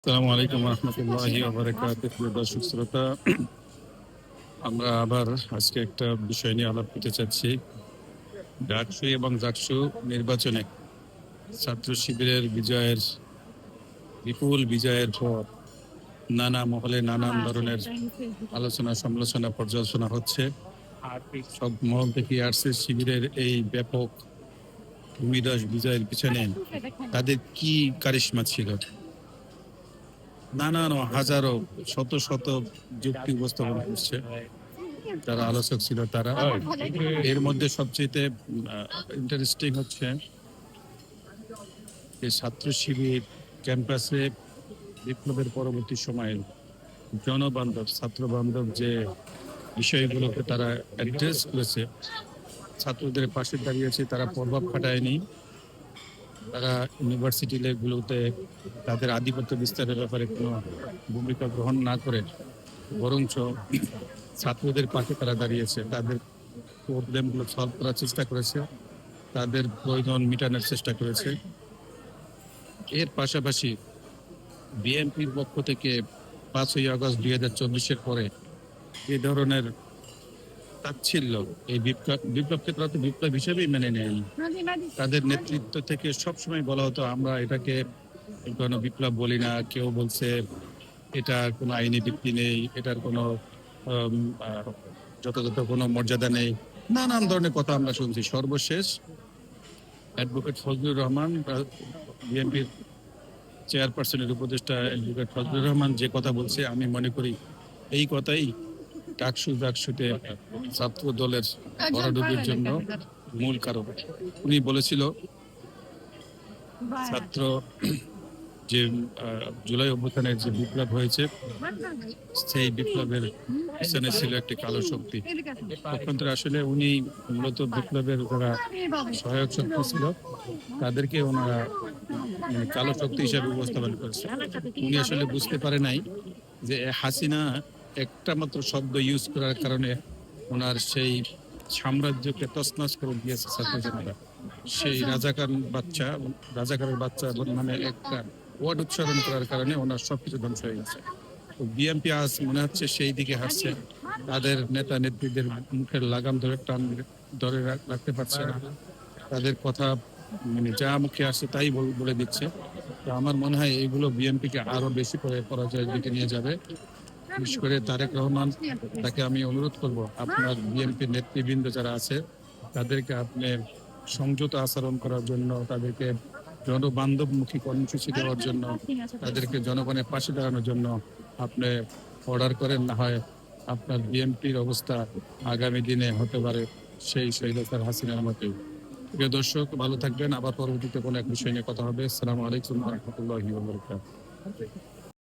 আসসালামু আলাইকুম রহমতুল্লাহি দর্শক শ্রোতা। আমরা আবার আজকে একটা বিষয় নিয়ে আলাপ করতে চাচ্ছি। ডাকসু এবং জাকসু নির্বাচনে ছাত্র শিবিরের বিজয়ের বিপুল বিজয়ের পর নানা মহলে নানান ধরনের আলোচনা সমালোচনা পর্যালোচনা হচ্ছে। সব মহল থেকে আসছে শিবিরের এই ব্যাপক ভূমিদস বিজয়ের পিছনে। তাদের কি কারিশ্মা ছিল? নানান হাজারো, শত শত যুক্তি উপস্থাপন করছে। যারা আলোচক ছিল তারা। এর মধ্যে সবচেয়ে ইন্টারেস্টিং হচ্ছে যে ছাত্র শিবির ক্যাম্পাসে বিপ্লবের পরবর্তী সময়ে জনবান্ধব ছাত্র বান্ধব যে বিষয়গুলোকে তারা অ্যাড্রেস করেছে, ছাত্রদের পাশে দাঁড়িয়েছে, তারা প্রভাব খাটায়নি। তারা ইউনিভার্সিটি লেগুলোতে তাদের আধিপত্য বিস্তারের ব্যাপারে কোনো ভূমিকা গ্রহণ না করে, বরঞ্চ ছাত্রদের পাশে তারা দাঁড়িয়েছে। তাদের প্রবলেমগুলো সলভ করার চেষ্টা করেছে। তাদের প্রয়োজন মেটানোর চেষ্টা করেছে। এর পাশাপাশি বিএনপির পক্ষ থেকে পাঁচই আগস্ট দুই হাজার চব্বিশের পরে এ ধরনের তাচ্ছিল্য এই বিপ্লব বিপ্লবকে তারা তো বিপ্লব হিসেবেই মেনে নেয়নি তাদের নেতৃত্ব থেকে সবসময় বলা হতো, আমরা এটাকে কোনো বিপ্লব বলি না। কেউ বলছে, এটা কোনো আইনি ভিত্তি নেই, এটার কোনো যথাযথ কোনো মর্যাদা নেই। নানান ধরনের কথা আমরা শুনছি। সর্বশেষ অ্যাডভোকেট ফজলুর রহমান বিএনপির চেয়ারপারসনের উপদেষ্টা অ্যাডভোকেট ফজলুর রহমান যে কথা বলছে, আমি মনে করি এই কথাই ডাকসু ডাকসুতে ছাত্র দলের ভরাডুবির জন্য মূল কারণ। উনি বলেছিল ছাত্র যে জুলাই অভ্যুত্থানের যে বিপ্লব হয়েছে সেই বিপ্লবের পিছনে ছিল একটি কালো শক্তি। পক্ষান্তরে আসলে উনি মূলত বিপ্লবের যারা সহায়ক শক্তি ছিল তাদেরকে ওনারা মানে কালো শক্তি হিসাবে উপস্থাপন করেছে। উনি আসলে বুঝতে পারে নাই যে হাসিনা একটা মাত্র শব্দ ইউজ করার কারণে ওনার সেই সাম্রাজ্যকে তছনছ করে দিয়েছে ছাত্র সেই রাজাকার বাচ্চা, রাজাকারের বাচ্চা মানে একটা ওয়ার্ড উচ্চারণ করার কারণে ওনার সবকিছু ধ্বংস হয়ে গেছে। তো বিএনপি আজ মনে হচ্ছে সেই দিকে হাসছে তাদের নেতা নেত্রীদের মুখের লাগাম ধরে টান ধরে রাখ- রাখতে পারছে না। তাদের কথা মানে যা মুখে আসছে তাই বলে দিচ্ছে। তো আমার মনে হয় এগুলো বিএনপিকে আরও বেশি করে পরাজয়ের দিকে নিয়ে যাবে। বিশেষ করে তারেক রহমান তাকে আমি অনুরোধ করব আপনার বিএনপি নেতৃবৃন্দ যারা আছে তাদেরকে আপনি সংযত আচরণ করার জন্য তাদেরকে জনবান্ধবমুখী কর্মসূচি দেওয়ার জন্য তাদেরকে জনগণের পাশে দাঁড়ানোর জন্য আপনি অর্ডার করেন না হয় আপনার বিএনপির অবস্থা আগামী দিনে হতে পারে সেই শৈলতার হাসিনার মতোই। প্রিয় দর্শক ভালো থাকবেন। আবার পরবর্তীতে কোনো এক বিষয় নিয়ে কথা হবে। আসসালামু আলাইকুম রহমতুল্লাহি